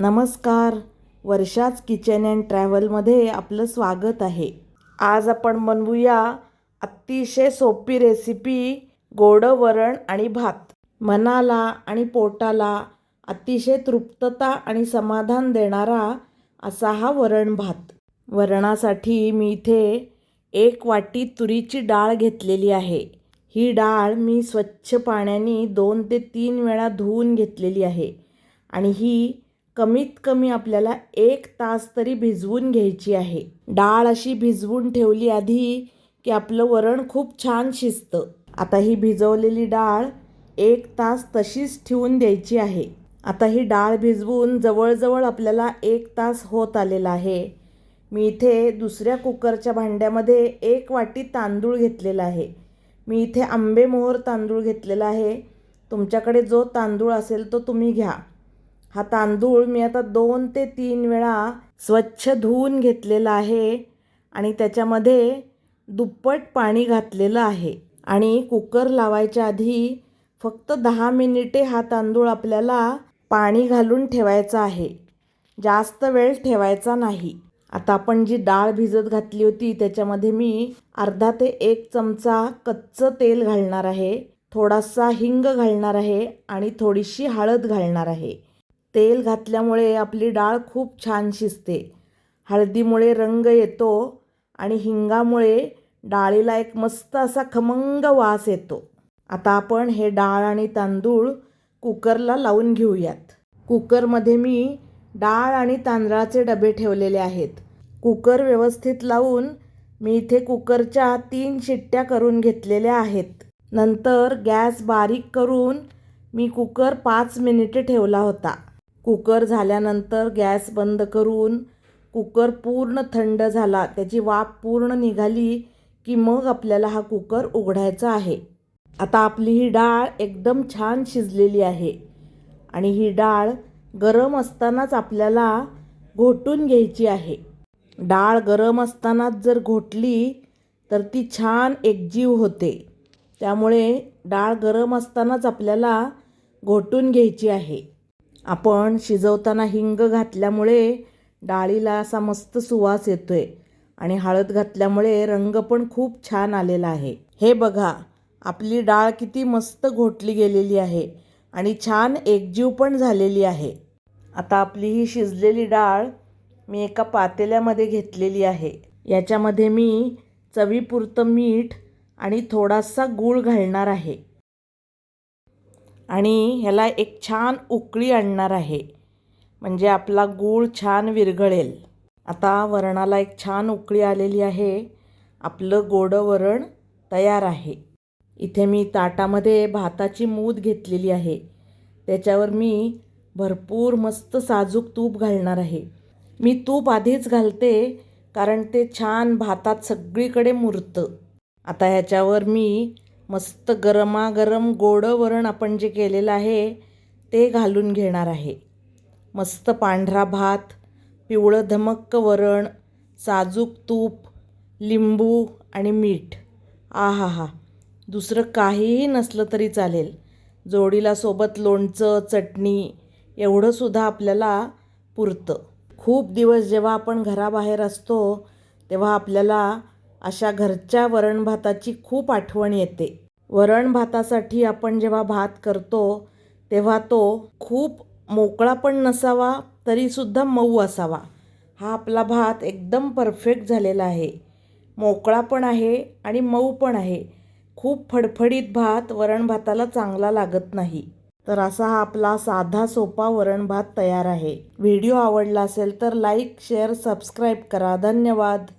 नमस्कार. वर्षाच kitchen and ट्रॅव्हलमध्ये आपलं स्वागत आहे. आज आपण बनवूया अतिशय सोपी रेसिपी गोडं वरण आणि भात. मनाला आणि पोटाला अतिशय तृप्तता आणि समाधान देणारा असा हा वरण भात. वरणासाठी मी इथे एक वाटी तुरीची डाळ घेतलेली आहे. ही डाळ मी स्वच्छ पाण्याने दोन ते तीन वेळा धुवून घेतलेली आहे. आणि ही कमीत कमी आपल्याला एक तास तरी भिजवून घ्यायची आहे. डाळ अशी भिजवून ठेवली आधी की आपलं वरण खूप छान शिजतं. आता ही भिजवलेली डाळ एक तास तशीच ठेवून द्यायची आहे. आता ही डाळ भिजवून जवळजवळ आपल्याला एक तास होत आलेला आहे. मी इथे दुसऱ्या कुकरच्या भांड्यामध्ये एक वाटी तांदूळ घेतलेला आहे. मी इथे आंबेमोहर तांदूळ घेतलेला आहे. तुमच्याकडे जो तांदूळ असेल तो तुम्ही घ्या. हा तांदूळ मी आता दोन ते तीन वेळा स्वच्छ धुवून घेतलेला आहे आणि त्याच्यामध्ये दुप्पट पाणी घातलेलं आहे. आणि कुकर लावायच्या आधी फक्त दहा मिनिटे हा तांदूळ आपल्याला पाणी घालून ठेवायचा आहे. जास्त वेळ ठेवायचा नाही. आता आपण जी डाळ भिजत घातली होती त्याच्यामध्ये मी अर्धा ते एक चमचा कच्चं तेल घालणार आहे. थोडासा हिंग घालणार आहे आणि थोडीशी हळद घालणार आहे. तेल घातल्यामुळे आपली डाळ खूप छान शिजते. हळदीमुळे रंग येतो आणि हिंगामुळे डाळीला एक मस्त असा खमंग वास येतो. आता आपण हे डाळ आणि तांदूळ कुकरला लावून घेऊयात. कुकरमध्ये मी डाळ आणि तांदळाचे डबे ठेवलेले आहेत. कुकर व्यवस्थित लावून मी इथे कुकरच्या तीन शिट्ट्या करून घेतलेल्या आहेत. नंतर गॅस बारीक करून मी कुकर पाच मिनिटे ठेवला होता. कुकर झाल्यानंतर गॅस बंद करून कुकर पूर्ण थंड झाला. त्याची वाफ पूर्ण निघाली की मग आपल्याला हा कुकर उघडायचा आहे. आता आपली ही डाळ एकदम छान शिजलेली आहे आणि ही डाळ गरम असतानाच आपल्याला घोटून घ्यायची आहे. डाळ गरम असतानाच जर घोटली तर ती छान एकजीव होते. त्यामुळे डाळ गरम असतानाच आपल्याला घोटून घ्यायची आहे. आपण शिजवताना हिंग घातल्यामुळे डाळीला असा मस्त सुवास येतो आहे आणि हळद घातल्यामुळे रंग पण खूप छान आलेला आहे. हे बघा आपली डाळ किती मस्त घोटली गेलेली आहे आणि छान एकजीव पण झालेली आहे. आता आपली ही शिजलेली डाळ मी एका पातेल्यामध्ये घेतलेली आहे. याच्यामध्ये मी चवीपुरतं मीठ आणि थोडासा गूळ घालणार आहे. आणि ह्याला एक छान उकळी आणणार आहे. म्हणजे आपला गूळ छान विरघळेल. आता वरणाला एक छान उकळी आलेली आहे. आपलं गोडं वरण तयार आहे. इथे मी ताटामध्ये भाताची मूद घेतलेली आहे. त्याच्यावर मी भरपूर मस्त साजूक तूप घालणार आहे. मी तूप आधीच घालते कारण ते छान भातात सगळीकडे मुरतं. आता ह्याच्यावर मी मस्त गरमागरम गोडं वरण आपण जे केलेलं आहे ते घालून घेणार आहे. मस्त पांढरा भात पिवळं धमक्क वरण साजूक तूप लिंबू आणि मीठ. आ हा हा दुसरं काहीही नसलं तरी चालेल. जोडीला सोबत लोणचं चटणी एवढंसुद्धा आपल्याला पुरतं. खूप दिवस जेव्हा आपण घराबाहेर असतो तेव्हा आपल्याला अशा घरच्या वरण भाताची खूप आठवण येते. वरण भातासाठी आपण जेव्हा भात करतो तेव्हा तो खूप मोकळा पण नसावा तरीसुद्धा मऊ असावा. हा आपला भात एकदम परफेक्ट झालेला आहे. मोकळा पण आहे आणि मऊ पण आहे. खूप फडफडीत भात वरण भाताला चांगला लागत नाही. तर असा हा आपला साधा सोपा वरण भात तयार आहे. व्हिडिओ आवडला असेल तर लाईक शेअर सबस्क्राईब करा. धन्यवाद.